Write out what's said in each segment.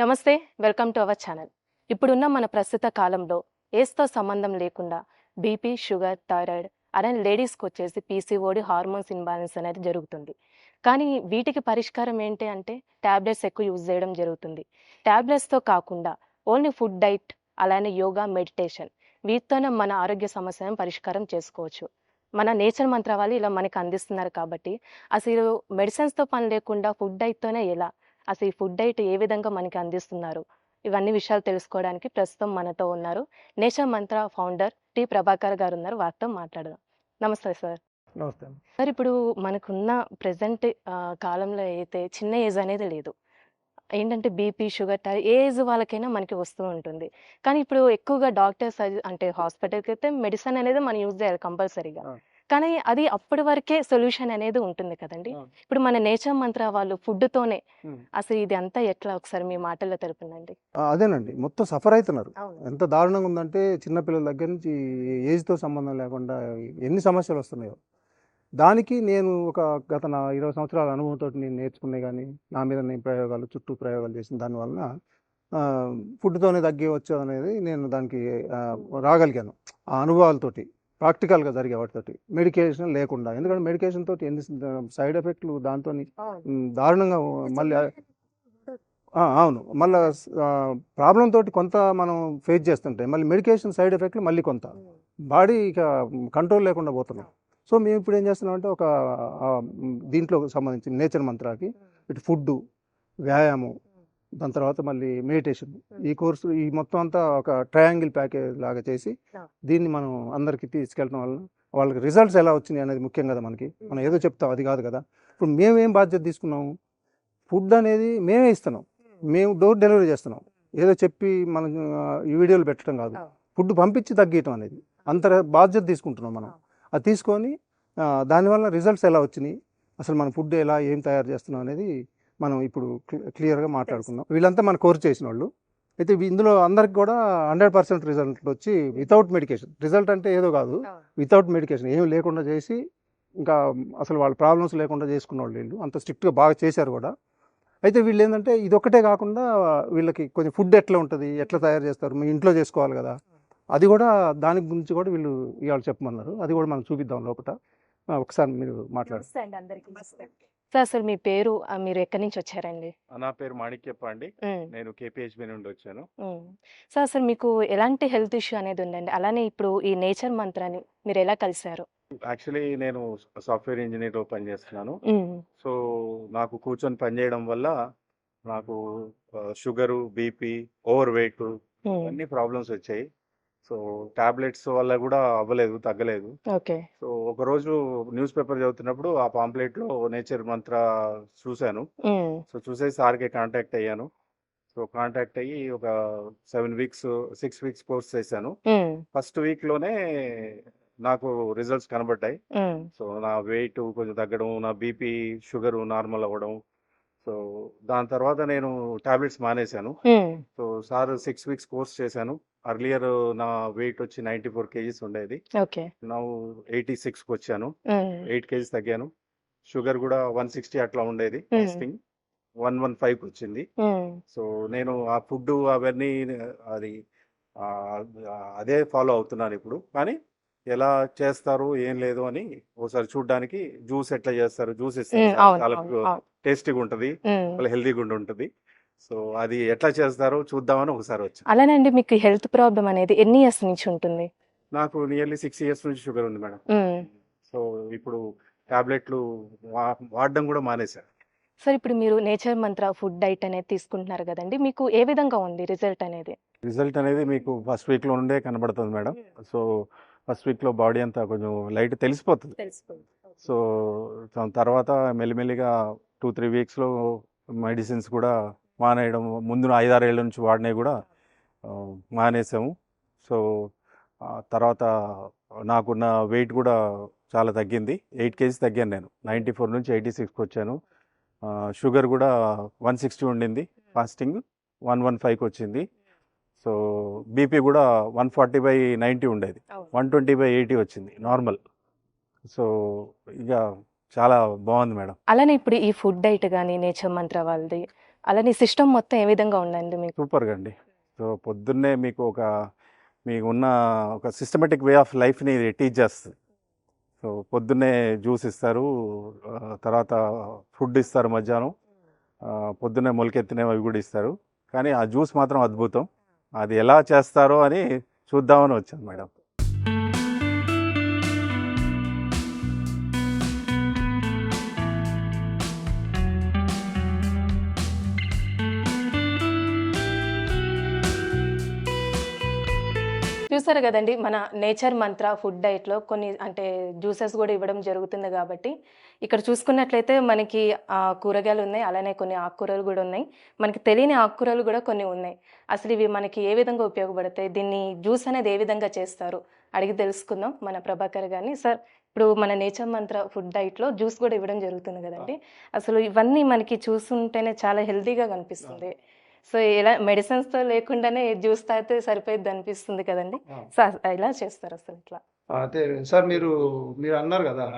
నమస్తే welcome to our channel. ఇప్పుడున్న మన ప్రస్తుత కాలంలో ఏస్తో సంబంధం లేకుండా బీపీ షుగర్ థైరాయిడ్ అలానే లేడీస్కి వచ్చేసి పీసీఓడి హార్మోన్స్ ఇన్బాలెన్స్ అనేది జరుగుతుంది. కానీ వీటికి పరిష్కారం ఏంటి అంటే ట్యాబ్లెట్స్ ఎక్కువ యూజ్ చేయడం జరుగుతుంది. ట్యాబ్లెట్స్తో కాకుండా ఓన్లీ ఫుడ్ డైట్ అలానే యోగా మెడిటేషన్ వీటితోనే మన ఆరోగ్య సమస్యలను పరిష్కారం చేసుకోవచ్చు. మన నేచర్ మంత్ర వాళ్ళు ఇలా మనకి అందిస్తున్నారు కాబట్టి అసలు మెడిసిన్స్తో పని లేకుండా ఫుడ్ డైట్తోనే ఎలా అసలు ఈ ఫుడ్ డైట్ ఏ విధంగా మనకి అందిస్తున్నారు? ఇవన్నీ విషయాలు తెలుసుకోవడానికి ప్రస్తుతం మనతో ఉన్నారు నేచర్ మంత్ర ఫౌండర్ టి ప్రభాకర్ గారు ఉన్నారు వారితో మాట్లాడదాం. నమస్తే సార్. నమస్తే. సార్ ఇప్పుడు మనకున్న ప్రజెంట్ కాలంలో అయితే చిన్న ఏజ్ అనేది లేదు. ఏంటంటే బీపీ షుగర్ టై ఏ ఏజ్ వాళ్ళకైనా మనకి వస్తూ ఉంటుంది. కానీ ఇప్పుడు ఎక్కువగా డాక్టర్స్ అంటే హాస్పిటల్కి అయితే మెడిసిన్ అనేది మనం యూజ్ చేయాలి కంపల్సరీగా. కానీ అది అప్పటి వరకే సొల్యూషన్ అనేది ఉంటుంది కదండి. ఇప్పుడు మన నేచర్ మంత్ర వాళ్ళు ఫుడ్తోనే ఉమ్. అసలు ఇది అంతా ఎట్లా ఒకసారి మీ మాటల్లో తెలుపండి ఆ, అదేనండి. మొత్తం సఫర్ అవుతున్నారు. ఎంత దారుణంగా ఉందంటే చిన్నపిల్లల దగ్గర నుంచి ఏజ్తో సంబంధం లేకుండా ఎన్ని సమస్యలు వస్తున్నాయో. దానికి నేను ఒక గత నా ఇరవై సంవత్సరాల అనుభవంతో నేను నేర్చుకునే కానీ నా మీద నేను ప్రయోగాలు చుట్టూ ప్రయోగాలు చేసిన దానివల్ల ఫుడ్తోనే తగ్గి వచ్చు అనేది నేను దానికి రాగలిగాను. ఆ అనుభవాలతోటి ప్రాక్టికల్గా జరిగే వాటితోటి మెడికేషన్ లేకుండా. ఎందుకంటే మెడికేషన్ తోటి ఎన్ని సైడ్ ఎఫెక్ట్లు దాంతో దారుణంగా మళ్ళీ అవును. మళ్ళీ ప్రాబ్లం తోటి కొంత మనం ఫేస్ చేస్తుంటాయి మళ్ళీ మెడికేషన్ సైడ్ ఎఫెక్ట్లు మళ్ళీ కొంత. బాడీ ఇక కంట్రోల్ లేకుండా పోతున్నాం. సో మేము ఇప్పుడు ఏం చేస్తున్నాం అంటే ఒక దీంట్లో సంబంధించి నేచర్ మంత్రాకి ఇటు ఫుడ్ వ్యాయామం దాని తర్వాత మళ్ళీ మెడిటేషన్ ఈ కోర్సు ఈ మొత్తం అంతా ఒక ట్రయాంగిల్ ప్యాకేజ్ లాగా చేసి. దీన్ని మనం అందరికి తీసుకెళ్ళడం వల్ల వాళ్ళకి రిజల్ట్స్ ఎలా వచ్చినాయి అనేది ముఖ్యం కదా మనకి. మనం ఏదో చెప్తాం అది కాదు కదా. ఇప్పుడు మేమేం బాధ్యత తీసుకున్నాము? ఫుడ్ అనేది మేమే ఇస్తున్నాం. మేము డోర్ డెలివరీ చేస్తున్నాం. ఏదో చెప్పి మనం ఈ వీడియోలు పెట్టడం కాదు. ఫుడ్ పంపించి తగ్గించడం అనేది. అంత బాధ్యత తీసుకుంటున్నాం మనం. అది తీసుకొని దానివల్ల రిజల్ట్స్ ఎలా వచ్చినాయి? అసలు మన ఫుడ్ ఎలా ఏం తయారు చేస్తున్నాం అనేది మనం ఇప్పుడు క్లి- క్లియర్గా మాట్లాడుకుందాం. వీళ్ళంతా మన కోర్స్ చేసిన వాళ్ళు అయితే ఇందులో అందరికి కూడా హండ్రెడ్ పర్సెంట్ రిజల్ట్ వచ్చి వితౌట్ మెడికేషన్. రిజల్ట్ అంటే ఏదో కాదు. Without medication. ఏం లేకుండా చేసి ఇంకా అసలు వాళ్ళ ప్రాబ్లమ్స్ లేకుండా చేసుకున్న వాళ్ళు. వీళ్ళు అంత స్ట్రిక్ట్గా బాగా చేశారు కూడా. అయితే వీళ్ళు ఏంటంటే ఇది ఒక్కటే కాకుండా వీళ్ళకి కొంచెం ఫుడ్ ఎట్లా ఉంటుంది? ఎట్లా తయారు చేస్తారు? మీ ఇంట్లో చేసుకోవాలి కదా. అది కూడా దాని గురించి కూడా వీళ్ళు ఇవాళ చెప్పమన్నారు. అది కూడా మనం చూపిద్దాం లోపల ఒకసారి మీరు మాట్లాడు సార్ అసలు మీ పేరు ఆ, మీరు ఎక్కడి నుంచి వచ్చారండి? నా పేరు మాణిక్యప్ప అండి. ఉమ్, నేను కేపీహెచ్బి నుండి వచ్చాను. ఉమ్. సార్ అసలు మీకు ఎలాంటి హెల్త్ ఇష్యూ అనేది ఉందండి? అలానే ఇప్పుడు ఈ నేచర్ మంత్రాన్ని మీరు ఎలా కలిశారు? యాక్చువల్లీ నేను సాఫ్ట్వేర్ ఇంజనీర్ పనిచేస్తున్నాను. ఉమ్, సో నాకు కూర్చొని పనిచేయడం వల్ల నాకు sugar BP over weight um, అన్ని ప్రాబ్లమ్స్ వచ్చాయి. సో టాబ్లెట్స్ వల్ల కూడా అవ్వలేదు తగ్గలేదు. ఓకే. సో ఒక రోజు న్యూస్ పేపర్ చదువుతున్నప్పుడు ఆ పాంప్లెట్లో నేచర్ మంత్ర చూశాను. సో చూసేసి సార్కి కాంటాక్ట్ అయ్యాను. సో కాంటాక్ట్ అయ్యి ఒక seven weeks six weeks course చేశాను. ఫస్ట్ వీక్లోనే నాకు రిజల్ట్స్ కనబడ్డాయి. సో నా వెయిట్ కొంచెం తగ్గడం నా బీపీ షుగర్ నార్మల్ అవ్వడం. సో దాని తర్వాత నేను టాబ్లెట్స్ మానేశాను. So sir six weeks course చేశాను. అర్లియర్ నా వెయిట్ వచ్చి నైంటీ ఫోర్ కేజీస్ ఉండేది. ఓకే. నా ఎయిటీ సిక్స్కి వచ్చాను ఎయిట్ కేజీస్ తగ్గాను. షుగర్ కూడా వన్ సిక్స్టీ అట్లా ఉండేది వన్ వన్ ఫైవ్కి వచ్చింది సో నేను ఆ ఫుడ్ అవన్నీ అది అదే ఫాలో అవుతున్నాను ఇప్పుడు. కానీ ఎలా చేస్తారు ఏం లేదు అని ఒకసారి చూడడానికి జ్యూస్ ఎట్లా చేస్తారు జ్యూస్ ఇస్తారు చాలా. టేస్టీగా ఉంటుంది హెల్తీగా ఉండి ఉంటుంది సో అది ఎట్లా చేస్తారో చూద్దామని ఒకసారి వచ్చాను అలానే అండి మీకు హెల్త్ ప్రాబ్లం అనేది ఎన్ని ఇయర్స్ నుంచి ఉంటుంది? నాకు నియర్లీ సిక్స్ ఇయర్స్ నుంచి షుగర్ ఉంది మేడం. సో ఇప్పుడు టాబ్లెట్లు వా- వాడడం కూడా మానేశాను. సార్ ఇప్పుడు మీరు నేచర్ మంత్ర ఫుడ్ డైట్ అనేది తీసుకుంటున్నారు కదండి మీకు ఏ విధంగా ఉంది రిజల్ట్ అనేది? రిజల్ట్ అనేది మీకు ఫస్ట్ వీక్లో నుండే కనబడుతుంది మేడం. సో ఫస్ట్ వీక్లో బాడీ అంతా కొంచెం లైట్ తెలిసిపోతుంది. తెలిసిపోయింది సో దాని తర్వాత మెల్లిమెల్లిగా టూ త్రీ వీక్స్లో మెడిసిన్స్ కూడా మానేయడం ముందు ఐదారేళ్ళ నుంచి వాడినవి కూడా మానేసాము సో తర్వాత నాకున్న వెయిట్ కూడా చాలా తగ్గింది. ఎయిట్ కేజీస్ తగ్గాను నేను. నైంటీ ఫోర్ నుంచి ఎయిటీ సిక్స్కి వచ్చాను. షుగర్ కూడా వన్ సిక్స్టీ ఉండింది ఫాస్టింగ్. వన్ వన్ ఫైవ్కి వచ్చింది. సో బీపీ కూడా వన్ ఫార్టీ బై నైంటీ ఉండేది. వన్ ట్వంటీ బై ఎయిటీ వచ్చింది నార్మల్. సో ఇక చాలా బాగుంది మేడం. అలానే ఇప్పుడు ఈ ఫుడ్ డైట్ కానీ నేచర్ మంత్ర వాళ్ళది అలానే సిస్టమ్ మొత్తం ఏ విధంగా ఉందండి మీకు? సూపర్గా అండి సో పొద్దున్నే మీకు ఒక మీకు ఉన్న ఒక సిస్టమేటిక్ వే ఆఫ్ లైఫ్ని టీచ్ చేస్తుంది. సో పొద్దున్నే జ్యూస్ ఇస్తారు తర్వాత ఫుడ్ ఇస్తారు మధ్యాహ్నం. పొద్దున్నే మొలకెత్తినవి అవి కూడా ఇస్తారు. కానీ ఆ జ్యూస్ మాత్రం అద్భుతం. అది ఎలా చేస్తారో అని చూద్దామని వచ్చాను మేడం. చూసారు కదండి మన నేచర్ మంత్ర ఫుడ్ డైట్లో కొన్ని అంటే జ్యూసెస్ కూడా ఇవ్వడం జరుగుతుంది కాబట్టి ఇక్కడ చూసుకున్నట్లయితే మనకి కూరగాయలు ఉన్నాయి అలానే కొన్ని ఆకుకూరలు కూడా ఉన్నాయి. మనకి తెలియని ఆకుకూరలు కూడా కొన్ని ఉన్నాయి. అసలు ఇవి మనకి ఏ విధంగా ఉపయోగపడతాయి? దీన్ని జ్యూస్ అనేది ఏ విధంగా చేస్తారు? అడిగి తెలుసుకుందాం మన ప్రభాకర్ గారిని. సార్ ఇప్పుడు మన నేచర్ మంత్ర ఫుడ్ డైట్లో జ్యూస్ కూడా ఇవ్వడం జరుగుతుంది కదండి. అసలు ఇవన్నీ మనకి చూస్తుంటేనే చాలా హెల్తీగా కనిపిస్తుంది. సో ఇలా మెడిసిన్స్తో లేకుండానే జ్యూస్ తాగితే సరిపోయిద్ది అనిపిస్తుంది కదండి. సో అస- ఎలా చేస్తారు అసలు ఇట్లా. అదే సార్ మీరు మీరు అన్నారు కదా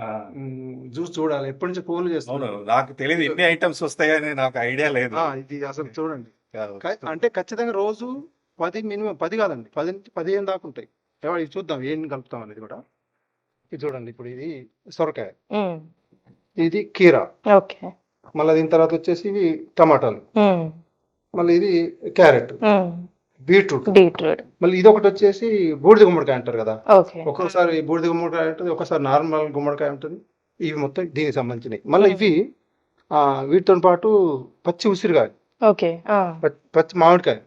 జ్యూస్ చూడాలి ఎప్పటి నుంచి ఫోన్లు చేస్తున్నారు? నాకు తెలియదు ఎన్ని ఐటమ్స్ వస్తాయని నాకు ఐడియా లేదు. ఆ, ఇది అసలు చూడండి. అంటే ఖచ్చితంగా రోజు పది మినిమం పది కాదండి పది నుంచి పదిహేను దాకా ఉంటాయి. ఇది చూద్దాం ఏం కలుపుతాం అనేది కూడా. ఇది చూడండి ఇప్పుడు ఇది సొరకాయ. ఇది కీరా. ఓకే. మళ్ళీ దీని తర్వాత వచ్చేసి ఇవి టమాటాలు. మళ్ళీ ఇది క్యారెట్ బీట్రూట్. బీట్రూట్. మళ్ళీ ఇది ఒకటి వచ్చేసి బూడిద గుమ్మడికాయ అంటారు కదా. ఒక్కొక్కసారి బూడిద గుమ్మడికాయ ఉంటుంది ఒకసారి నార్మల్ గుమ్మడికాయ ఉంటుంది ఇవి మొత్తం దీనికి సంబంధించినవి మళ్ళీ ఇవి ఆ, వీటితో పాటు పచ్చి ఉసిరికాయ. ఓకే. పచ్చి మామిడికాయ.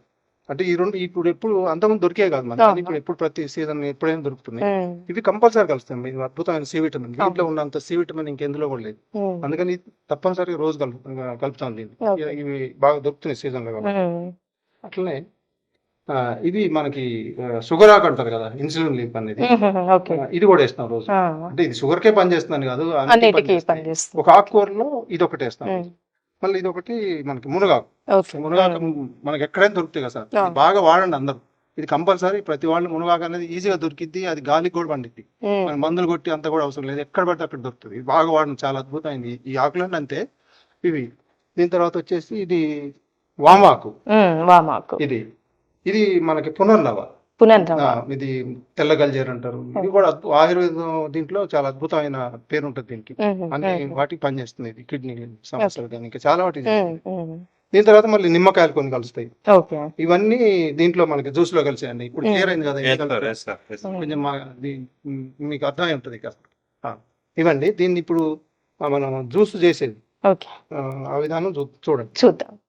అంటే ఈ రెండు ఇప్పుడు ఎప్పుడు అంతకుముందు దొరికే కాదు మనకి. ఇప్పుడు ఎప్పుడు ప్రతి సీజన్ ఎప్పుడైనా దొరుకుతుంది ఇవి కంపల్సరీ కలుస్తాయి. ఇది అద్భుతమైన సి విటమిన్. దీంట్లో ఉన్నంత సి విటమిన్ ఇంకెందులో కూడా లేదు. అందుకని తప్పనిసరిగా రోజు కలుపు కలుపుతాం దీన్ని. ఇవి బాగా దొరుకుతున్నాయి సీజన్లో కాబట్టి అట్లనే ఇది మనకి షుగర్ ఆకు అంటారు కదా ఇన్సులిన్ లీప్ అనేది. ఇది కూడా వేస్తాం రోజు. అంటే ఇది షుగర్ కే పని చేస్తుందని కాదు ఒక ఆకుకూరలో ఇది ఒకటి వేస్తాం మళ్ళీ ఇది ఒకటి మనకి మునగాకు. మునగాకు మనకి ఎక్కడైనా దొరుకుతాయి కదా సార్. బాగా వాడండి అందరూ. ఇది కంపల్సరీ ప్రతి వాళ్ళు మునగాకు అనేది ఈజీగా దొరికిద్ది అది గాలికి కూడా పండిద్ది. మందులు కొట్టి అంత కూడా అవసరం లేదు. ఎక్కడ పడితే అక్కడ దొరుకుతుంది. ఇది బాగా వాడండి చాలా అద్భుతమైంది. ఈ ఆకులన్నీ అంతే. ఇవి దీని తర్వాత వచ్చేసి ఇది వామాకు. ఇది. ఇది మనకి పునర్నవ పునర్నవ ఆ, ఇది తెల్ల గల్జేరు అంటారు. ఇది కూడా ఆయుర్వేదం దీంట్లో చాలా అద్భుతమైన పేరు ఉంటుంది దీనికి అన్ని వాటికి పనిచేస్తుంది ఇది కిడ్నీ సమస్యలు కానీ ఇంకా చాలా. ఉమ్, దీని తర్వాత మళ్ళీ నిమ్మకాయలు కొన్ని కలుస్తాయి. ఓకే. ఇవన్నీ దీంట్లో మనకి జ్యూస్లో కలిసాయండి. ఇప్పుడు. క్లియర్ అయింది కదా కొంచెం మీకు అర్థమై ఉంటుంది ఆ, ఇవ్వండి. దీన్ని ఇప్పుడు మనం జ్యూస్ చేసేది. ఓకే. ఆ, విధానం చూ- చూడండి. చూద్దాం.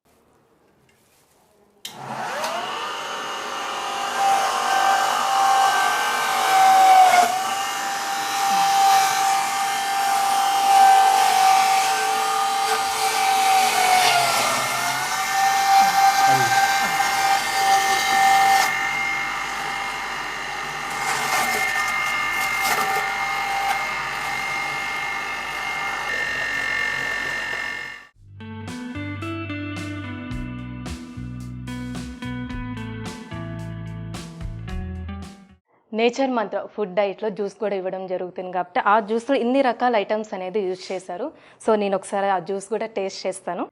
నేచర్ మంత్ర ఫుడ్ డైట్లో జ్యూస్ కూడా ఇవ్వడం జరుగుతుంది కాబట్టి ఆ జ్యూస్లో ఇన్ని రకాల ఐటమ్స్ అనేది యూజ్ చేశారు. సో నేను ఒకసారి ఆ జ్యూస్ కూడా టేస్ట్ చేస్తాను.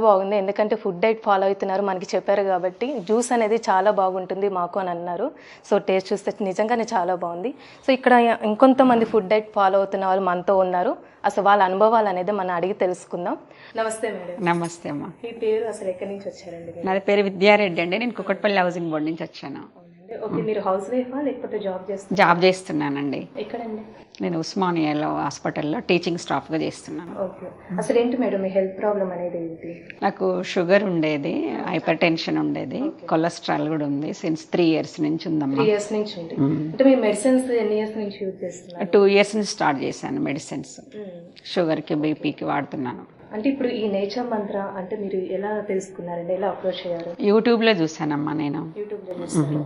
బాగుంది. ఎందుకంటే ఫుడ్ డైట్ ఫాలో అవుతున్నారు మనకి చెప్పారు కాబట్టి జ్యూస్ అనేది చాలా బాగుంటుంది మాకు అని అన్నారు. సో టేస్ట్ చూస్తే నిజంగానే చాలా బాగుంది. సో ఇక్కడ ఇంకొంతమంది ఫుడ్ డైట్ ఫాలో అవుతున్న వాళ్ళు మనతో ఉన్నారు. అసలు వాళ్ళ అనుభవాలు అనేది మనం అడిగి తెలుసుకుందాం. నమస్తే మేడం. నమస్తే అమ్మా. మీ పేరు అసలు ఎక్కడి నుంచి వచ్చారండి? నాది పేరు విద్యారెడ్డి అండి. నేను కుక్కట్పల్లి హౌసింగ్ బోర్డ్ నుంచి వచ్చాను. ఓకే మీరు హౌస్ వైఫా లేకపోతే జాబ్ చేస్తారు జాబ్ చేస్తున్నానండి. ఎక్కడండి? నేను ఉస్మానియాలో హాస్పిటల్లో టీచింగ్ స్టాఫ్గా చేస్తున్నాను. ఓకే. అసలు ఏంటి మేడం మీ హెల్త్ ప్రాబ్లం అనేది ఏంటి? నాకు షుగర్ ఉండేది హైపర్ టెన్షన్ ఉండేది కొలెస్ట్రాల్ కూడా ఉంది సిన్స్ త్రీ ఇయర్స్ నుంచి త్రీ ఉందమ్మా ఇయర్స్ నుంచి ఉంది. అంటే మీ మెడిసిన్స్ ఎన్ని ఇయర్స్ నుంచి యూజ్ చేస్తున్నారు? టూ ఇయర్స్ నుంచి స్టార్ట్ చేశాను మెడిసిన్స్ షుగర్కి బీపీకి వాడుతున్నాను. అంటే ఇప్పుడు ఈ నేచర్ మంత్ర అంటే మీరు ఎలా తెలుసుకున్నారండి? ఎలా అప్రోచ్ అయ్యారు? యూట్యూబ్లో చూసానమ్మా నేను. యూట్యూబ్లో చూస్తారు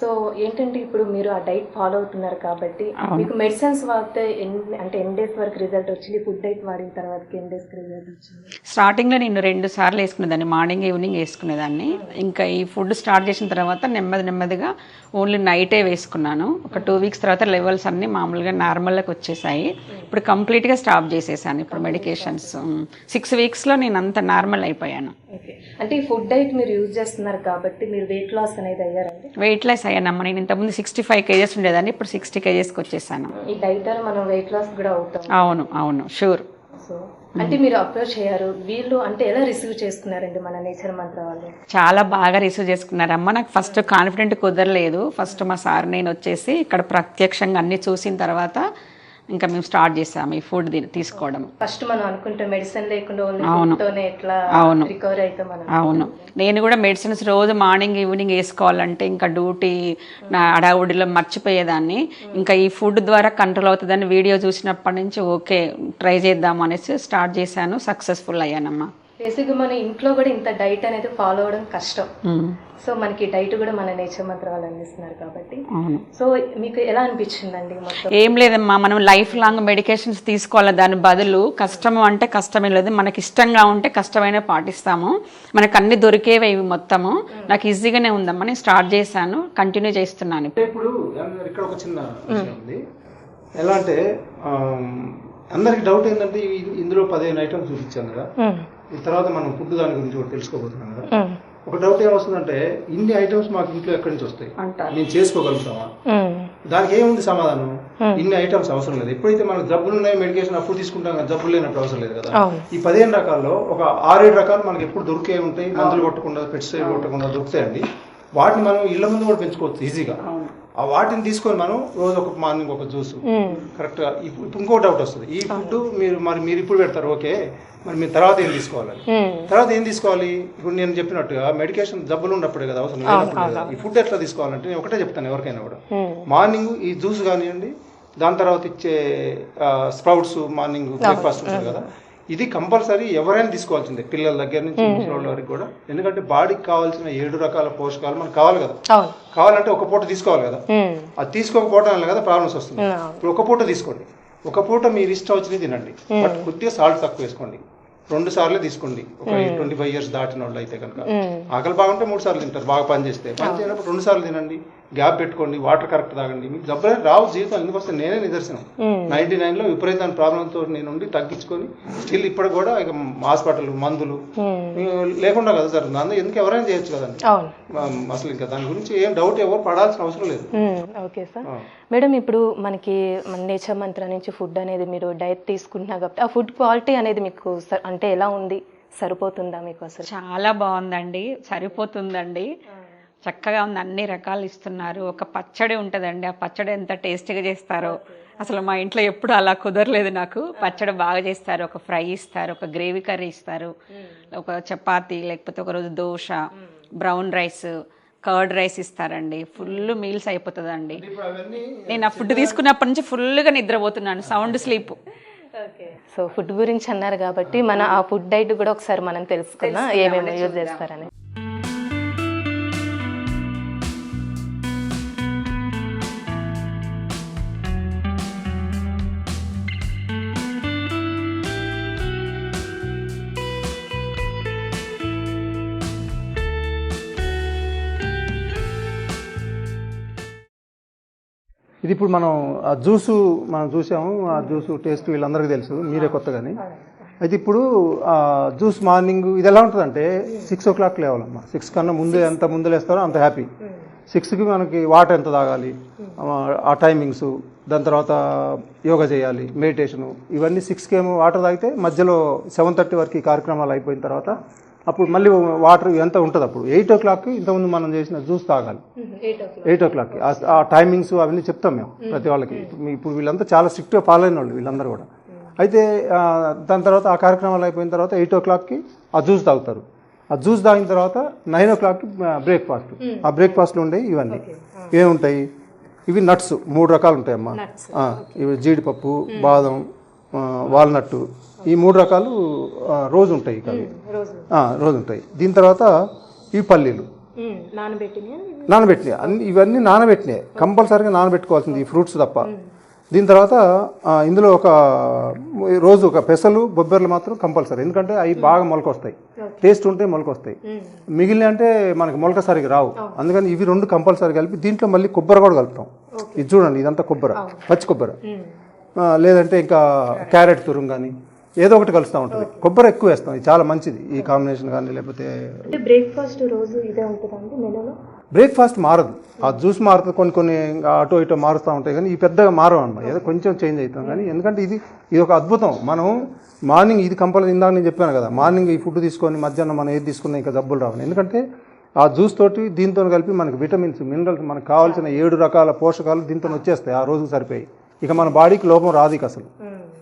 సో ఏంటంటే ఇప్పుడు మీరు ఆ డైట్ ఫాలో అవుతున్నారు కాబట్టి మీకు మెడిసిన్స్ వాడితే అంటే ఎన్ని డేస్ వరకు రిజల్ట్ వచ్చింది? ఫుడ్ డైట్ వాడిన తర్వాత ఎన్ని డేస్ రిజల్ట్ వచ్చింది? స్టార్టింగ్లో నేను రెండు సార్లు వేసుకునేదాన్ని. Morning evening వేసుకునేదాన్ని. ఇంకా ఈ ఫుడ్ స్టార్ట్ చేసిన తర్వాత నెమ్మది నెమ్మదిగా ఓన్లీ నైటే వేసుకున్నాను. ఒక టూ వీక్స్ తర్వాత లెవెల్స్ అన్నీ మామూలుగా నార్మల్కి వచ్చేసాయి. ఇప్పుడు కంప్లీట్గా స్టాప్ చేసేసాను ఇప్పుడు మెడికేషన్స్. సిక్స్ వీక్స్లో నేను అంత నార్మల్ అయిపోయాను. అంటే ఈ ఫుడ్ డైట్ మీరు యూజ్ చేస్తున్నారు కాబట్టి మీరు వెయిట్ లాస్ అనేది అయ్యారండి? వెయిట్ లెస్ అయ్యానమ్మా. నేను ఇంతకుముందు సిక్స్టీ ఫైవ్ కేజెస్ ఉండేదాన్ని ఇప్పుడు సిక్స్టీ కేజెస్కి వచ్చేసాను. ఈ డైట్ మనం వెయిట్ లాస్ కూడా అవుతాం. అవును అవును. షూర్. సో అంటే మీరు అప్రోచ్ అయ్యారు. వీళ్ళు అంటే ఎలా రిసీవ్ చేసుకున్నారండి మన నేచర్ మంత్ర వాళ్ళు? చాలా బాగా రిసీవ్ చేసుకున్నారమ్మ. నాకు ఫస్ట్ కాన్ఫిడెంట్ కుదరలేదు. ఫస్ట్ మా సార్ నేను వచ్చేసి ఇక్కడ ప్రత్యక్షంగా అన్ని చూసిన తర్వాత ఇంకా మేము స్టార్ట్ చేసాము ఈ ఫుడ్ తీసుకోవడం. ఫస్ట్ మనం అనుకుంటే మెడిసిన్ లేకుండా అవును. అవును. రికవర్ అవుతాం మనం. అవును. నేను కూడా మెడిసిన్స్ రోజు మార్నింగ్ ఈవినింగ్ వేసుకోవాలంటే ఇంకా డ్యూటీ నా అడావుడిలో మర్చిపోయేదాన్ని. ఇంకా ఈ ఫుడ్ ద్వారా కంట్రోల్ అవుతుందని వీడియో చూసినప్పటి నుంచి ఓకే ట్రై చేద్దాం అనేసి స్టార్ట్ చేశాను. సక్సెస్ఫుల్ అయ్యానమ్మా. బేసిక్గా మన ఇంట్లో కూడా ఇంత డైట్ అనేది ఫాలో అవడం కష్టం. సో మనకి డైట్ కూడా మన నేచర్ మంత్ర వాళ్ళు అందిస్తున్నారు కాబట్టి. అవును. సో మీకు ఎలా అనిపించిందండి మొత్తం? ఏం లేదమ్మా మనం లైఫ్ లాంగ్ మెడికేషన్స్ తీసుకోవాలి? దాని బదులు కష్టం అంటే కష్టమే లేదు. మనకి ఇష్టంగా ఉంటే కష్టమైన పాటిస్తాము. మనకు అన్ని దొరికేవి ఇవి మొత్తము. నాకు ఈజీగానే ఉందమ్మా. నేను స్టార్ట్ చేశాను. కంటిన్యూ చేస్తున్నాను. ఇప్పుడు ఇక్కడ ఒక చిన్న ఎలా అంటే అందరికి డౌట్ ఏంటంటే ఇ- ఇందులో పదిహేను ఐటమ్స్ చూపించాను కదా. తర్వాత మనం ఫుడ్ దాని గురించి కూడా తెలుసుకోబోతున్నాం కదా. ఒక డౌట్ ఏమొస్తుందంటే ఇన్ని ఐటమ్స్ మాకు ఇంట్లో ఎక్కడి నుంచి వస్తాయి? మేము చేసుకోగలుగుతామా? దానికి ఏముంది సమాధానం? ఇన్ని ఐటమ్స్ అవసరం లేదు. ఎప్పుడైతే మనకు జబ్బులు ఉన్నాయి మెడికేషన్ అప్పుడు తీసుకుంటాం కదా జబ్బులు లేనప్పుడు అవసరం లేదు కదా. ఈ పదిహేను రకాల్లో ఒక ఆరేడు రకాలు మనకి ఎప్పుడు దొరికే ఉంటాయి? మందులు కొట్టకుండా పెస్టిసైడ్ కొట్టకుండా దొరుకుతాయండి. వాటిని మనం ఇళ్ళ ముందు కూడా పెంచుకోవచ్చు ఈజీగా. ఆ వాటిని తీసుకొని మనం రోజు ఒక మార్నింగ్ ఒక జ్యూస్. కరెక్ట్గా ఇప్పుడు ఇంకో డౌట్ వస్తుంది. ఈ ఫుడ్ మీరు మరి మీరు ఇప్పుడు పెడతారు ఓకే. మరి మీరు తర్వాత ఏం తీసుకోవాలని ఉమ్, తర్వాత ఏం తీసుకోవాలి? ఇప్పుడు నేను చెప్పినట్టుగా మెడికేషన్ జబ్బులు ఉన్నప్పుడే కదా అవసరం లేనప్పుడు కదా. ఈ ఫుడ్ ఎట్లా తీసుకోవాలంటే నేను ఒకటే చెప్తాను ఎవరికైనా కూడా. మార్నింగ్ ఈ జ్యూస్ కానివ్వండి దాని తర్వాత ఇచ్చే స్ప్రౌట్స్ మార్నింగ్ బ్రేక్ఫాస్ట్ ఉంటుంది కదా. ఇది కంపల్సరీ ఎవరైనా తీసుకోవాల్సిందే పిల్లల దగ్గర నుంచి ముసలి వరకు కూడా. ఎందుకంటే బాడీకి కావాల్సిన ఏడు రకాల పోషకాలు మనకు కావాలి కదా. కావాలంటే ఒక పూట తీసుకోవాలి కదా. అది తీసుకోకపోవడం వల్ల కదా ప్రాబ్లమ్స్ వస్తుంది ఇప్పుడు ఒక పూట తీసుకోండి. ఒక పూట మీరు ఇష్టం వచ్చినది తినండి. బట్ కొద్దిగా సాల్ట్ తక్కువ వేసుకోండి. రెండు సార్లు తీసుకోండి. ఒక ట్వంటీ ఫైవ్ ఇయర్స్ దాటిన వాళ్ళు అయితే కనుక ఆకలి బాగుంటే మూడు సార్లు తింటారు. బాగా పని చేస్తే. పని చేయనప్పుడు రెండు సార్లు తినండి. గ్యాప్ పెట్టుకోండి వాటర్ కరెక్ట్ తాగండి. మీకు జబ్బులే రావు జీవితం ఎందుకు వస్తే నేనే నిదర్శనం. నైన్టీ నైన్లో విపరీతమైన ప్రాబ్లంతో నేను ఉండి తగ్గించుకొని స్టిల్ ఇప్పుడు కూడా ఇక హాస్పిటల్ మందులు. లేకుండా కదా జరుగుతుంది అందుకే ఎందుకు ఎవరైనా చేయొచ్చు కదండి అసలు ఇంకా దాని గురించి ఏం డౌట్ ఎవరు పడాల్సిన అవసరం లేదు. Okay sir. మేడం ఇప్పుడు మనకి మన నేచర్ మంత్ర నుంచి ఫుడ్ అనేది మీరు డైట్ తీసుకుంటున్నారు కాబట్టి ఆ ఫుడ్ క్వాలిటీ అనేది మీకు అంటే ఎలా ఉంది? సరిపోతుందా మీకు అసలు? చాలా బాగుందండి. సరిపోతుందండి. చక్కగా ఉంది అన్ని రకాలు ఇస్తున్నారు. ఒక పచ్చడి ఉంటుందండి. ఆ పచ్చడి ఎంత టేస్టీగా చేస్తారో. అసలు మా ఇంట్లో ఎప్పుడు అలా కుదరలేదు నాకు. పచ్చడి బాగా చేస్తారు. ఒక ఫ్రై ఇస్తారు ఒక గ్రేవీ కర్రీ ఇస్తారు ఒక చపాతీ లేకపోతే ఒక రోజు dosa brown rice curd rice ఇస్తారండి. ఫుల్ మీల్స్ అయిపోతుందండి. నేను ఆ ఫుడ్ తీసుకున్నప్పటి నుంచి ఫుల్గా నిద్రపోతున్నాను. Sound sleep. సో ఫుడ్ గురించి అన్నారు కాబట్టి మన ఆ ఫుడ్ డైట్ కూడా ఒకసారి మనం తెలుసుకుందాం ఏమేమి యూజ్ చేస్తారని. ఇది ఇప్పుడు మనం ఆ జ్యూసు మనం చూసాము ఆ జ్యూస్ టేస్ట్ వీళ్ళందరికీ తెలుసు మీరే కొత్త కానీ అయితే ఇప్పుడు ఆ జ్యూస్ మార్నింగ్ ఇది ఎలా ఉంటుందంటే సిక్స్ ఓ క్లాక్ లేవాలమ్మా. సిక్స్ కన్నా ముందే ఎంత ముందు లేస్తారో అంత హ్యాపీ సిక్స్కి మనకి వాటర్ ఎంత తాగాలి ఆ- ఆ టైమింగ్స్ దాని తర్వాత యోగా చేయాలి మెడిటేషను ఇవన్నీ సిక్స్కి ఏమో వాటర్ తాగితే మధ్యలో సెవెన్ థర్టీ వరకు ఈ కార్యక్రమాలు అయిపోయిన తర్వాత అప్పుడు మళ్ళీ వాటర్ ఎంత ఉంటుంది అప్పుడు? ఎయిట్ ఓ క్లాక్కి ఇంతకుముందు మనం చేసిన జ్యూస్ తాగాలి. ఎయిట్ ఓ క్లాక్కి ఆ టైమింగ్స్ అవన్నీ చెప్తాం మేము ప్రతి వాళ్ళకి. ఇప్పుడు వీళ్ళంతా చాలా స్ట్రిక్ట్గా ఫాలో అయిన వాళ్ళు వీళ్ళందరూ కూడా. అయితే దాని తర్వాత ఆ కార్యక్రమాలు అయిపోయిన తర్వాత ఎయిట్ ఓ క్లాక్కి ఆ జ్యూస్ తాగుతారు. ఆ జ్యూస్ తాగిన తర్వాత నైన్ ఓ క్లాక్కి బ్రేక్ఫాస్ట్ ఆ బ్రేక్ఫాస్ట్లో ఉండే ఇవన్నీ. ఏముంటాయి? ఇవి నట్స్ మూడు రకాలు ఉంటాయమ్మా. ఇవి జీడిపప్పు బాదం వాల్నట్టు ఈ మూడు రకాలు రోజు ఉంటాయి ఇక అవి. రోజు ఉంటాయి దీని తర్వాత ఈ పల్లీలు. నానబెట్టిన నానబెట్టినాయి? అన్ని ఇవన్నీ నానబెట్టినాయి. కంపల్సరీగా నానబెట్టుకోవాల్సింది ఈ ఫ్రూట్స్ తప్ప. దీని తర్వాత ఇందులో ఒక రోజు ఒక పెసలు బొబ్బెర్లు మాత్రం కంపల్సరీ. ఎందుకంటే అవి బాగా మొలకొస్తాయి. టేస్ట్ ఉంటే మొలకొస్తాయి. మిగిలిన అంటే మనకి మొలక సరిగా రావు. అందుకని ఇవి రెండు కంపల్సరీ కలిపి దీంట్లో మళ్ళీ కొబ్బరి కూడా కలుపుతాం. ఇది చూడండి ఇదంతా కొబ్బరి. పచ్చి కొబ్బరి. లేదంటే ఇంకా క్యారెట్ తురుం కానీ ఏదో ఒకటి కలుస్తూ ఉంటుంది. కొబ్బరి ఎక్కువ వేస్తాం. ఇది చాలా మంచిది. ఈ కాంబినేషన్ కానీ లేకపోతే బ్రేక్ఫాస్ట్ రోజు ఇదే ఉంటుందండి మెనూలో? బ్రేక్ఫాస్ట్ మారదు. ఆ జ్యూస్ మారుతుంది కొన్ని కొన్ని అటో ఇటో మారుస్తూ ఉంటాయి కానీ ఈ పెద్దగా మారవు అన్నమాట. ఏదో కొంచెం చేంజ్ అవుతాం కానీ ఎందుకంటే ఇది ఇది ఒక అద్భుతం. మనం మార్నింగ్ ఇది కంపల్సరీ ఇందాక నేను చెప్పాను కదా మార్నింగ్ ఈ ఫుడ్ తీసుకొని మధ్యాహ్నం మనం ఏది తీసుకున్నా ఇంకా జబ్బులు రావు. ఎందుకంటే ఆ జ్యూస్ తోటి దీంతో కలిపి మనకి విటమిన్స్ మినరల్స్ మనకు కావాల్సిన ఏడు రకాల పోషకాలు దీంతో వచ్చేస్తాయి. ఆ రోజుకి సరిపోయి. ఇక మన బాడీకి లోపం రాదు ఇక అసలు.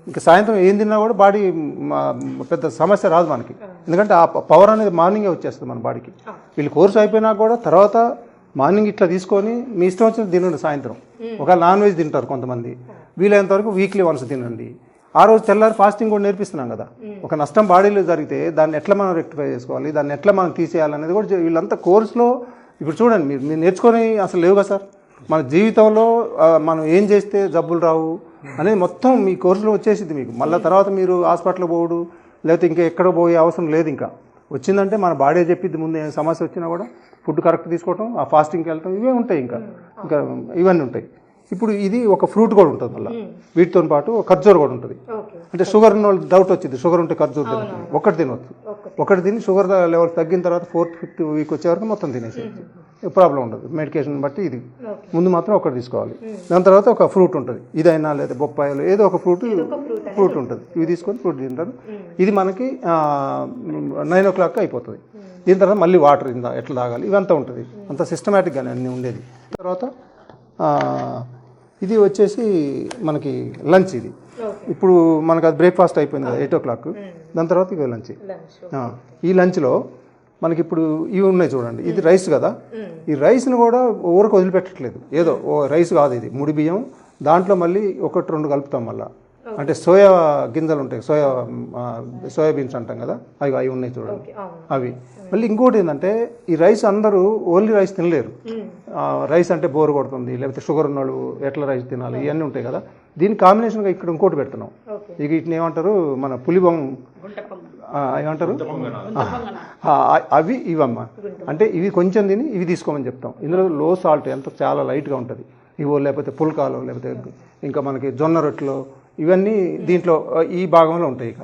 ఇంకా సాయంత్రం ఏం తిన్నా కూడా బాడీ పెద్ద సమస్య రాదు మనకి. ఎందుకంటే ఆ పవర్ అనేది మార్నింగే వచ్చేస్తుంది మన బాడీకి. వీళ్ళు కోర్సు అయిపోయినా కూడా తర్వాత మార్నింగ్ ఇట్లా తీసుకొని మీ ఇష్టం వచ్చిన తినండి సాయంత్రం. ఒకవేళ నాన్ వెజ్ తింటారు కొంతమంది. వీలైనంత వరకు వీక్లీ వన్స్ తినండి. ఆ రోజు తెల్లారి ఫాస్టింగ్ కూడా నేర్పిస్తున్నాం కదా. ఒక నష్టం బాడీలో జరిగితే దాన్ని ఎట్లా మనం రెక్టిఫై చేసుకోవాలి దాన్ని ఎట్లా మనం తీసేయాలి అనేది కూడా వీళ్ళంతా కోర్సులో ఇప్పుడు చూడండి మీరు మీరు నేర్చుకొని అసలు లేవు కదా సార్. మన జీవితంలో మనం ఏం చేస్తే జబ్బులు రావు అనేది మొత్తం మీ కోర్సులో వచ్చేసింది మీకు. మళ్ళీ తర్వాత మీరు హాస్పిటల్ పోవుడు లేకపోతే ఇంకా ఎక్కడ పోయే అవసరం లేదు ఇంకా. వచ్చిందంటే మన బాడీ చెప్పిద్ది ముందు. ఏమైనా సమస్య వచ్చినా కూడా ఫుడ్ కరెక్ట్ తీసుకోవటం ఆ ఫాస్టింగ్కి వెళ్ళటం ఇవే ఉంటాయి ఇంకా. ఇంకా ఇవన్నీ ఉంటాయి. ఇప్పుడు ఇది ఒక ఫ్రూట్ కూడా ఉంటుంది మళ్ళీ. వీటితో పాటు ఖర్జూర కూడా ఉంటుంది. అంటే షుగర్ ఉన్న వాళ్ళు డౌట్ వచ్చింది. షుగర్ ఉంటే ఖర్జూర తినచ్చు. ఒకటి తినవచ్చు ఒకటి. తిని షుగర్ లెవెల్ తగ్గిన తర్వాత ఫోర్త్ ఫిఫ్త్ వీక్ వచ్చే వరకు మొత్తం తినేసేయచ్చు. ప్రాబ్లం ఉండదు. మెడికేషన్ బట్టి ఇది. ముందు మాత్రం ఒకటి తీసుకోవాలి. దాని తర్వాత ఒక ఫ్రూట్ ఉంటుంది. ఇదైనా లేదా బొప్పాయిలు ఏదో ఒక ఫ్రూట్ ఫ్రూట్ ఉంటుంది. ఇవి తీసుకొని ఫ్రూట్ తింటారు. ఇది మనకి నైన్ ఓ క్లాక్ అయిపోతుంది. దీని తర్వాత మళ్ళీ వాటర్ ఇందా ఎట్లా తాగాలి? ఇవంతా ఉంటుంది. అంత సిస్టమేటిక్గానే అన్నీ ఉండేది. తర్వాత ఇది వచ్చేసి మనకి లంచ్ ఇది. ఇప్పుడు మనకు అది బ్రేక్ఫాస్ట్ అయిపోయింది కదా ఎయిట్ ఓ క్లాక్. దాని తర్వాత ఇక లంచ్. ఈ లంచ్లో మనకి ఇప్పుడు ఇవి ఉన్నాయి చూడండి. ఇది రైస్ కదా. ఈ రైస్ని కూడా ఊరకు వదిలిపెట్టట్లేదు. ఏదో ఓ రైస్ కాదు ఇది. ముడి బియ్యం దాంట్లో మళ్ళీ ఒకటి రెండు కలుపుతాం మళ్ళీ. అంటే సోయా గింజలు ఉంటాయి సోయా ఆ, సోయా బీన్స్ అంటాం కదా అవి అవి ఉన్నాయి చూడండి. అవి. మళ్ళీ ఇంకోటి ఏంటంటే ఈ రైస్ అందరూ ఓన్లీ రైస్ తినలేరు. ఆ, రైస్ అంటే బోర్ కొడుతుంది లేకపోతే షుగర్ ఉన్నవాళ్ళు ఎట్లా రైస్ తినాలి ఇవన్నీ ఉంటాయి కదా. దీని కాంబినేషన్గా ఇక్కడ ఇంకోటి పెడుతున్నాం. ఇక వీటిని ఏమంటారు మన పులిబొం ఆ, ఏమంటారు? ఆ, అవి ఇవమ్మ. అంటే ఇవి కొంచెం తిని ఇవి తీసుకోమని చెప్తాం. ఇందులో లో సాల్ట్ ఎంత చాలా లైట్గా ఉంటుంది. ఇవో లేకపోతే పుల్కాలు లేకపోతే ఇంకా మనకి జొన్న రొట్టెలు ఇవన్నీ దీంట్లో ఈ భాగంలో ఉంటాయి ఇక.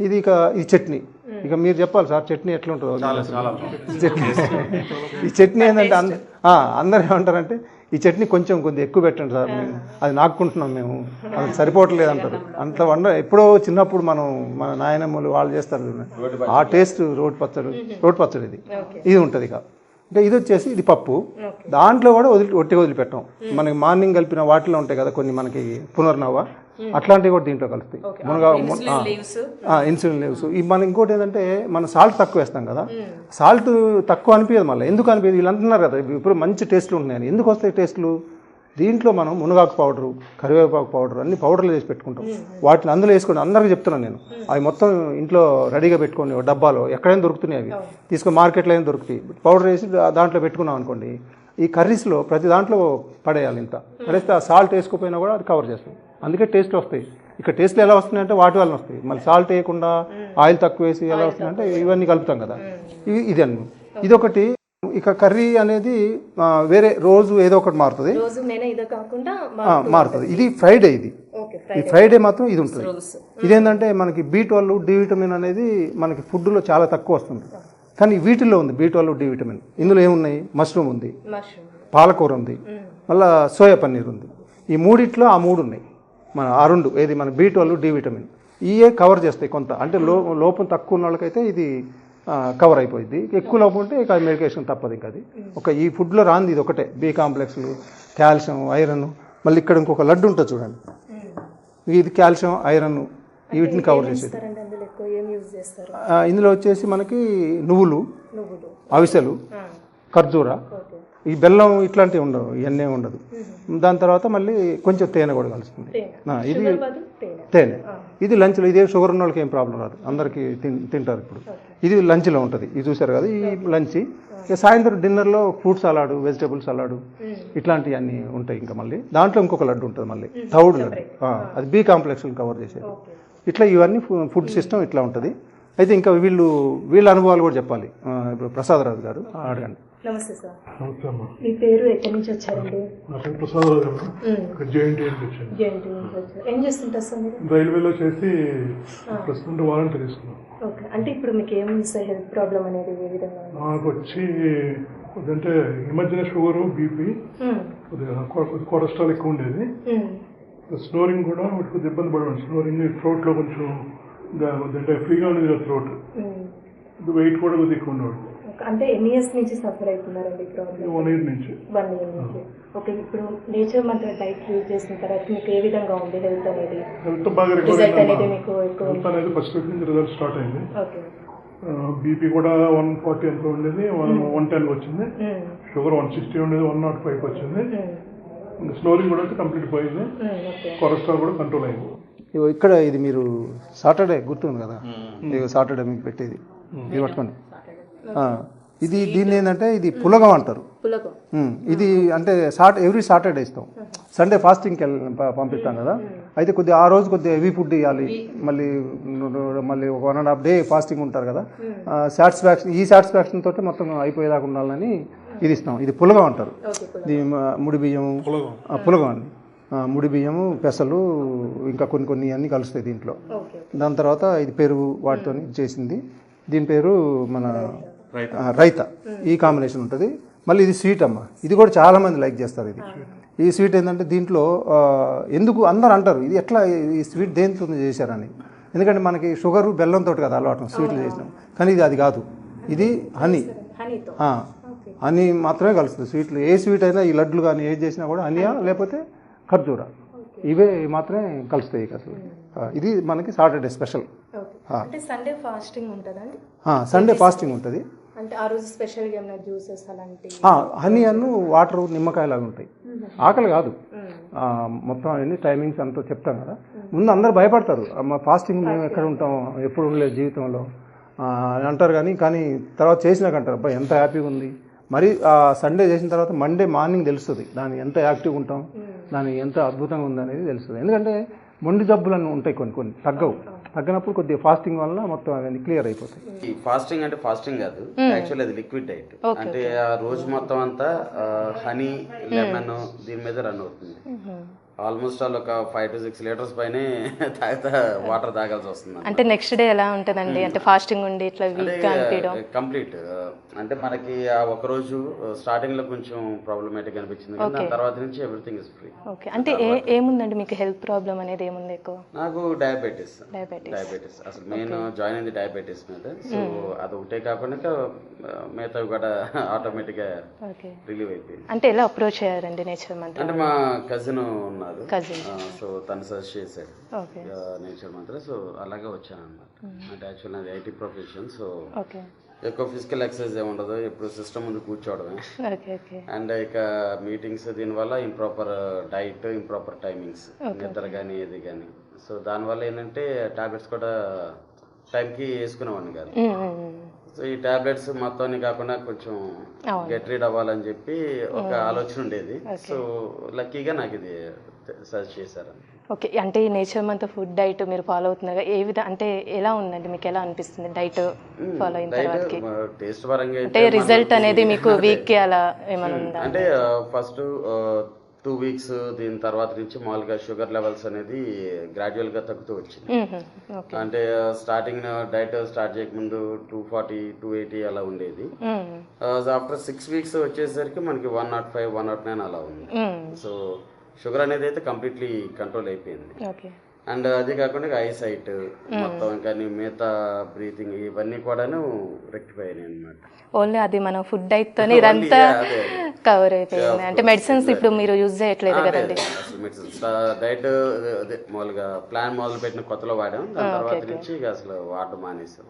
ఇది ఇక ఈ చట్నీ. ఇక మీరు చెప్పాలి సార్ చట్నీ ఎట్లా ఉంటుందో ఈ చట్నీ. ఈ చట్నీ ఏంటంటే అంద ఆ, అందరు ఏమంటారంటే ఈ చట్నీ కొంచెం కొద్దిగా ఎక్కువ పెట్టండి సార్. మేము అది నాకుకుంటున్నాం మేము. అది సరిపోవట్లేదు అంటారు. అంత వండ ఎప్పుడో చిన్నప్పుడు మనం మన నాయనమ్మలు వాళ్ళు చేస్తారు. ఆ టేస్ట్ రోటి పచ్చడి రోటి పచ్చడి ఇది. ఇది ఉంటుంది ఇక. ఇంకా ఇది వచ్చేసి ఇది పప్పు. దాంట్లో కూడా వదిలి ఒట్టి వదిలిపెట్టాం. మనకి మార్నింగ్ కలిపిన వాటిలో ఉంటాయి కదా కొన్ని మనకి పునర్నవ అట్లాంటివి కూడా దీంట్లో కలుస్తాయి. మునగా ఇన్సులిన్ లీవ్స్ ఈ మన ఇంకోటి ఏంటంటే మనం సాల్ట్ తక్కువ వేస్తాం కదా. సాల్ట్ తక్కువ అనిపించదు మళ్ళీ. ఎందుకు అనిపించదు? వీళ్ళు అంటున్నారు కదా ఇప్పుడు మంచి టేస్ట్లు ఉంటున్నాయని. ఎందుకు వస్తాయి టేస్ట్లు? దీంట్లో మనం మునగాకు పౌడరు కరివేపాకు పౌడర్ అన్ని పౌడర్లు చేసి పెట్టుకుంటాం. వాటిని అందులో వేసుకొని అందరికీ చెప్తున్నాను నేను. అవి మొత్తం ఇంట్లో రెడీగా పెట్టుకొని డబ్బాలో ఎక్కడైనా దొరుకుతున్నాయి అవి. తీసుకొని మార్కెట్లో అయినా దొరుకుతాయి. పౌడర్ వేసి దాంట్లో పెట్టుకున్నాం అనుకోండి ఈ కర్రీస్లో ప్రతి దాంట్లో పడేయాలి ఇంత. పడేస్తే ఆ సాల్ట్ వేసుకోపోయినా కూడా అది కవర్ చేస్తుంది. అందుకే టేస్ట్ వస్తాయి. ఇక టేస్ట్లు ఎలా వస్తున్నాయి అంటే వాటి వల్ల వస్తాయి. మళ్ళీ సాల్ట్ వేయకుండా ఆయిల్ తక్కువ వేసి ఎలా వస్తున్నాయి అంటే ఇవన్నీ కలుపుతాం కదా. ఇవి ఇది అన్ని ఇదొకటి ఇక కర్రీ అనేది వేరే రోజు ఏదో ఒకటి మారుతుంది. మారుతుంది. ఇది ఫ్రైడే ఇది. ఈ ఫ్రైడే మాత్రం ఇది ఉంటుంది. ఇదేంటంటే మనకి బీ ట్వెల్వ్ డి విటమిన్ అనేది మనకి ఫుడ్లో చాలా తక్కువ వస్తుంది. కానీ వీటిల్లో ఉంది బీ ట్వెల్వ్ డి విటమిన్ ఇందులో ఏమున్నాయి? మష్రూమ్ ఉంది. పాలకూర ఉంది. మళ్ళా సోయా పన్నీర్ ఉంది. ఈ మూడిట్లో ఆ మూడు ఉన్నాయి. మన ఆ రెండు ఏది మన బీ ట్వెల్వ్ డి విటమిన్. ఇయే కవర్ చేస్తాయి కొంత అంటే లో లోపం తక్కువ ఉన్న వాళ్ళకైతే ఇది కవర్ అయిపోయింది ఎక్కువ లోపం ఉంటే ఇక మెడికేషన్ తప్పదు ఇంకా అది. ఒక ఈ ఫుడ్లో రాంది ఇది ఒకటే బి కాంప్లెక్స్లు కాల్షియం ఐరన్. మళ్ళీ ఇక్కడ ఇంకొక లడ్డు ఉంటుంది చూడండి. ఇది కాల్షియం ఐరన్ వీటిని కవర్ చేసేది. ఇందులో వచ్చేసి మనకి నువ్వులు అవిసెలు ఖర్జూర ఈ బెల్లం ఇట్లాంటివి ఉండవు ఇవన్నీ ఉండదు. దాని తర్వాత మళ్ళీ కొంచెం తేనె కూడా కలుస్తుంది. ఇది తేనె. ఇది లంచ్లో ఇదే షుగర్ ఉన్న వాళ్ళకి ఏం ప్రాబ్లం రాదు. అందరికీ తింటారు ఇప్పుడు. ఇది లంచ్లో ఉంటుంది. ఇది చూసారు కదా ఈ లంచ్. సాయంత్రం డిన్నర్లో ఫ్రూట్ సలాడ్ వెజిటేబుల్ సలాడ్ ఇట్లాంటివన్నీ ఉంటాయి ఇంకా మళ్ళీ. దాంట్లో ఇంకొక లడ్డు ఉంటుంది మళ్ళీ. థౌడ్ లడ్డు. అది బి కాంప్లెక్స్ కవర్ చేసేది. ఇట్లా ఇవన్నీ ఫుడ్ సిస్టమ్ ఇట్లా ఉంటుంది. అయితే ఇంకా వీళ్ళు వీళ్ళ అనుభవాలు కూడా చెప్పాలి. ఇప్పుడు ప్రసాదరాజు గారు అడగండి. నమస్తే సార్. నమస్తే అమ్మా. మీ పేరు ఎక్కడి నుంచి వచ్చారండి? నా పేరు ఇక్కడ జేఎన్టీ నుంచి వచ్చాను. జేఎన్టీ నుంచి వచ్చారు. ఏం చేస్తుంటారు సార్ మీరు? రైల్వేలో చేసి ప్రస్తుతం వాలంటీర్ తీసుకున్నాను. ఓకే. అంటే ఇప్పుడు మీకు ఏముంది సార్ హెల్త్ ప్రాబ్లం అనేది ఏ విధంగా? నాకు వచ్చి అంటే ఈ మధ్యన షుగరు బీపీ కొలెస్ట్రాల్ ఎక్కువ ఉండేది. స్నోరింగ్ కూడా కొద్దిగా ఇబ్బంది పడడం స్నోరింగ్ థ్రోట్లో కొంచెం అంటే ఫ్రీగా ఉండేది థ్రోట్. వెయిట్ కూడా కొద్దిగా ఎక్కువ ఉండేవాడు. అంటే ఎన్ని ఇయర్స్ నుంచి సఫర్ అవుతున్నారండి ప్రాబ్లం వన్ ఇయర్ నుంచి. వన్ ఇయర్ నుంచి. ఓకే ఇప్పుడు నేచర్ మంత్ర డైట్ యూజ్ చేసిన తర్వాత మీకు ఏ విధంగా ఉంది? హెల్త్ అనేది? హెల్త్ బాగా రిజల్ట్ అనేది మీకు ఎక్కువ హెల్త్ అనేది ఫస్ట్ వీక్ నుంచి రిజల్ట్ స్టార్ట్ అయింది. ఓకే బీపీ కూడా వన్ ఫార్టీ ఎంత ఉండేది వన్ వన్ టెన్ వచ్చింది. మ్మ్. షుగర్ వన్ సిక్స్టీ ఉండేది వన్ నాట్ ఫైవ్ వచ్చింది. మ్మ్. స్నోరింగ్ కూడా కంప్లీట్ పోయింది. కొలెస్ట్రాల్ కూడా కంట్రోల్ అయింది. ఇగో ఇక్కడ ఇది మీరు సాటర్డే గుర్తుంది? కదా సాటర్డే మీకు పెట్టేది. ఇది పట్టుకోండి. ఇది దీన్ని ఏంటంటే ఇది పులగం అంటారు. ఇది అంటే సాట్ ఎవ్రీ సాటర్డే ఇస్తాం. సండే ఫాస్టింగ్కి పంపిస్తాం కదా. అయితే కొద్దిగా ఆ రోజు కొద్దిగా హెవీ ఫుడ్ ఇవ్వాలి మళ్ళీ మళ్ళీ ఒక one and half day fasting ఉంటారు కదా. సాటిస్ఫాక్షన్ ఈ సాటిస్ఫాక్షన్ తోటి మొత్తం అయిపోయేదాకా ఉండాలని ఇది ఇస్తాం. ఇది పులగం అంటారు. ఓకే ఇది ముడి బియ్యం పులగం. అండి. ఆ, ముడి బియ్యము పెసలు ఇంకా కొన్ని కొన్ని అన్నీ కలుస్తాయి దీంట్లో. ఓకే దాని తర్వాత ఇది పెరుగు వాటితో చేసింది. దీని పేరు మన రైత. ఈ కాంబినేషన్ ఉంటుంది. మళ్ళీ ఇది స్వీట్ అమ్మ. ఇది కూడా చాలా మంది లైక్ చేస్తారు ఇది. ఈ స్వీట్ ఏంటంటే దీంట్లో ఎందుకు అందరు అంటారు ఇది ఎట్లా ఈ స్వీట్ దేనితో చేశారని. ఎందుకంటే మనకి షుగర్ బెల్లంతో కదా అలవాటు స్వీట్లు చేసినాం. కానీ ఇది అది కాదు. ఇది హనీ. హనీ మాత్రమే కలుస్తుంది స్వీట్లు. ఏ స్వీట్ అయినా ఈ లడ్లు కానీ ఏది చేసినా కూడా హనీయా లేకపోతే ఖర్జూర. ఇవే మాత్రమే కలుస్తాయి ఇక అసలు. ఇది మనకి సాటర్డే స్పెషల్. ఓకే. అంటే సండే ఫాస్టింగ్ ఉంటుందండి సండే ఫాస్టింగ్ ఉంటుంది. అంటే ఆ రోజు స్పెషల్గా ఏమైనా జ్యూసెస్ అలాంటి హనీ అన్ను వాటర్ నిమ్మకాయ లాగా ఉంటాయి ఆకలి కాదు. మొత్తం అన్ని టైమింగ్స్ అంతా చెప్తాం కదా. ముందు అందరు భయపడతారు. అమ్మ ఫాస్టింగ్ మేము ఎక్కడ ఉంటాం? ఎప్పుడు ఉండలేదు జీవితంలో. అంటారు కానీ కానీ తర్వాత చేసినాక అంటారు అబ్బాయి ఎంత హ్యాపీగా ఉంది. మరి సండే చేసిన తర్వాత మండే మార్నింగ్ తెలుస్తుంది. దాని ఎంత యాక్టివ్గా ఉంటాం? దాని ఎంత అద్భుతంగా ఉంది అనేది తెలుస్తుంది. ఎందుకంటే మొండి జబ్బులు అని ఉంటాయి కొన్ని కొన్ని. తగ్గవు. తగ్గినప్పుడు కొద్దిగా ఫాస్టింగ్ వల్ల మొత్తం అవన్నీ క్లియర్ అయిపోతాయి. ఈ ఫాస్టింగ్ అంటే ఫాస్టింగ్ కాదు. యాక్చువల్లీ అది లిక్విడ్ డైట్ అంటే ఆ రోజు మొత్తం అంతా హనీ లెమన్ దీని మీద రన్ అవుతుంది. ఆల్మోస్ట్ ఆల్ ఒక ఫైవ్ టు సిక్స్ లీటర్స్ పైనే తాగుతా వాటర్ తాగాల్సి వస్తుంది అంటే నెక్స్ట్ డే ఎలా ఉంటుందండి? అంటే ఫాస్టింగ్ ఉండి ఇట్లా వీక్ కంప్లీట్. అంటే మనకి ఆ ఒక రోజు స్టార్టింగ్లో కొంచెం ప్రాబ్లమేటిక్ అనిపించింది దాని తర్వాత నుంచి ఎవ్రీథింగ్ ఇస్ ఫ్రీ ఓకే అంటే ఏ ఏముందండి మీకు హెల్త్ ప్రాబ్లం అనేది ఏముంది ఎక్కువ? నాకు డయాబెటీస్ డయాబెటీస్ డయాబెటీస్ అసలు మెయిన్ జాయిన్ అయింది డయాబెటీస్ మీద. సో అది ఒకటే కాకుండా మిగతావి కూడా ఆటోమేటిక్గా రిలీవ్ అయిపోయింది. అంటే ఎలా అప్రోచ్ అయ్యారండి నేచర్ అంటే మా కజిన్ ఉన్నారు. ఆ, సో తను సజెస్ట్ చేశాడు నేచర్ మంత్ర. సో అలాగే వచ్చాను అనమాట అంటే యాక్చువల్ నాది ఐటీ ప్రొఫెషన్ సో ఎక్కువ ఫిజికల్ ఎక్సర్సైజ్ ఏమి ఉండదు. ఎప్పుడు సిస్టమ్ ముందు కూర్చోవడమే. అండ్ ఇక మీటింగ్స్ దీనివల్ల ఇంప్రాపర్ డైట్ ఇంప్రాపర్ టైమింగ్స్ నిద్ర కానీ ఏది కానీ సో దానివల్ల ఏంటంటే టాబ్లెట్స్ కూడా టైంకి వేసుకునేవాడిని కాదు. సో ఈ టాబ్లెట్స్ మొత్తాన్ని కాకుండా కొంచెం గెట్ రీడ్ అవ్వాలని చెప్పి ఒక ఆలోచన ఉండేది. సో లక్కీగా నాకు ఇది సజెస్ట్ చేశారు ఓకే అంటే ఈ నేచర్ మంత్ ఫుడ్ డైట్ మీరు ఫాలో అవుతున్నారు ఏ విధంగా అంటే ఎలా ఉందండి? మీకు ఎలా అనిపిస్తుంది డైట్ ఫాలో అయిన డైట్ తర్వాతకి? టేస్ట్ పరంగా అంటే రిజల్ట్ అనేది మీకు వీక్కి అలా ఏమైనా ఉందా? అంటే ఫస్ట్ టూ వీక్స్ దీని తర్వాత నుంచి మామూలుగా షుగర్ లెవెల్స్ అనేది గ్రాడ్యువల్గా తగ్గుతూ వచ్చింది. అంటే స్టార్టింగ్ డైట్ స్టార్ట్ చేయకముందు టూ ఫార్టీ టూ ఎయిటీ అలా ఉండేది. ఆఫ్టర్ సిక్స్ వీక్స్ వచ్చేసరికి మనకి one nought five one nought nine అలా ఉంది. సో షుగర్ అనేది అయితే కంప్లీట్లీ కంట్రోల్ అయిపోయింది. ఓకే. అండ్ అది కాకుండా ఐ సైట్ మొత్తం ఇంకా మిగతా బ్రీతింగ్ ఇవన్నీ కూడాను రెక్టిఫై అయినాయి అనమాట ఓన్లీ అది మనం ఫుడ్ డైట్ తోనే ఇదంతా. కవర్ అయిపోయింది. అంటే మెడిసిన్స్ ఇప్పుడు మీరు యూజ్ చేయట్లేదు కదండి. మెడిసిన్స్ డైట్ అదే మామూలుగా ప్లాన్ మొదలు పెట్టిన కొత్తలో వాడాం. దాని తర్వాత నుంచి అసలు వాడడం మానేసాం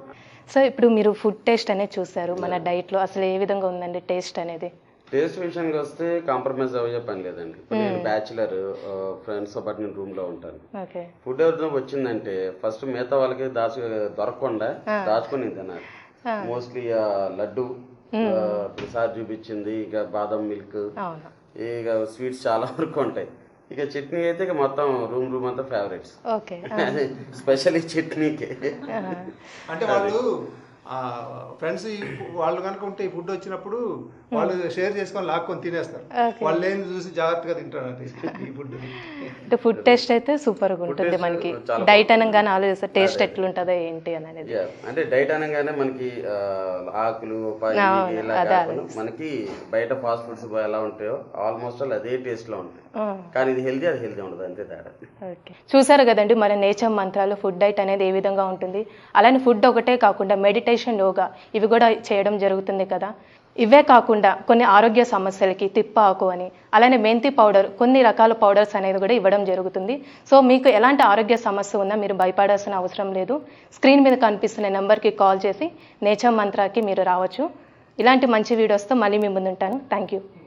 సో ఇప్పుడు మీరు ఫుడ్ టేస్ట్ అనేది చూసారు మన డైట్లో అసలు ఏ విధంగా ఉందండి టేస్ట్ అనేది? టేస్ట్ విషయానికి వస్తే కాంప్రమైజ్ అయ్యే పని లేదండి. ఇప్పుడు నేను బ్యాచులర్ ఫ్రెండ్స్ పాటు నేను రూమ్లో ఉంటాను. ఓకే. ఫుడ్ ఎవరితో వచ్చిందంటే ఫస్ట్ మిగతా వాళ్ళకి దాచు దొరకకుండా దాచుకొని తినాలి. మోస్ట్లీ లడ్డు ఇప్పుడు సార్ చూపించింది ఇక బాదం మిల్క్ అవును. ఇక స్వీట్స్ చాలా వరకు ఉంటాయి. ఇక చట్నీ అయితే ఇక మొత్తం రూమ్ రూమ్ అంతా ఫేవరెట్స్ ఓకే. స్పెషల్లీ చట్నీకి. అంటే వాళ్ళు ఫ్రెండ్స్ వాళ్ళు కనుక ఉంటే ఈ ఫుడ్ వచ్చినప్పుడు వాళ్ళు షేర్ చేసుకొని లాక్కొని తినేస్తారు. వాళ్ళు ఏం చూసి జాగ్రత్తగా తింటారు అది ఈ ఫుడ్. అంటే ఫుడ్ టేస్ట్ అయితే సూపర్గా ఉంటుంది taste మనకి డైట్ అనగానే ఆలోచిస్తారు టేస్ట్ ఎట్లుంటుందో ఏంటి అని అనేది. అంటే డైట్ అనగానే మనకి ఆకులు మనకి బయట ఫాస్ట్ ఫుడ్స్ ఎలా ఉంటాయో ఆల్మోస్ట్ ఆల్ అదే టేస్ట్లో ఉంటాయి. కానీ ఇది హెల్దీ అది హెల్దీ ఉండదు. అంతే తేడా. ఓకే. చూసారు కదండి మన నేచర్ మంత్రాలు ఫుడ్ డైట్ అనేది ఏ విధంగా ఉంటుంది? అలానే ఫుడ్ ఒకటే కాకుండా మెడిటేషన్ యోగా ఇవి కూడా చేయడం జరుగుతుంది కదా. ఇవే కాకుండా కొన్ని ఆరోగ్య సమస్యలకి తిప్ప ఆకు అని అలానే మెంతి పౌడర్ కొన్ని రకాల పౌడర్స్ అనేది కూడా ఇవ్వడం జరుగుతుంది. సో మీకు ఎలాంటి ఆరోగ్య సమస్య ఉన్నా మీరు భయపడాల్సిన అవసరం లేదు. స్క్రీన్ మీద కనిపిస్తున్న నెంబర్కి కాల్ చేసి నేచర్ మంత్రాకి మీరు రావచ్చు. ఇలాంటి మంచి వీడియోస్తో మళ్ళీ మీ ముందుంటాను. Thank you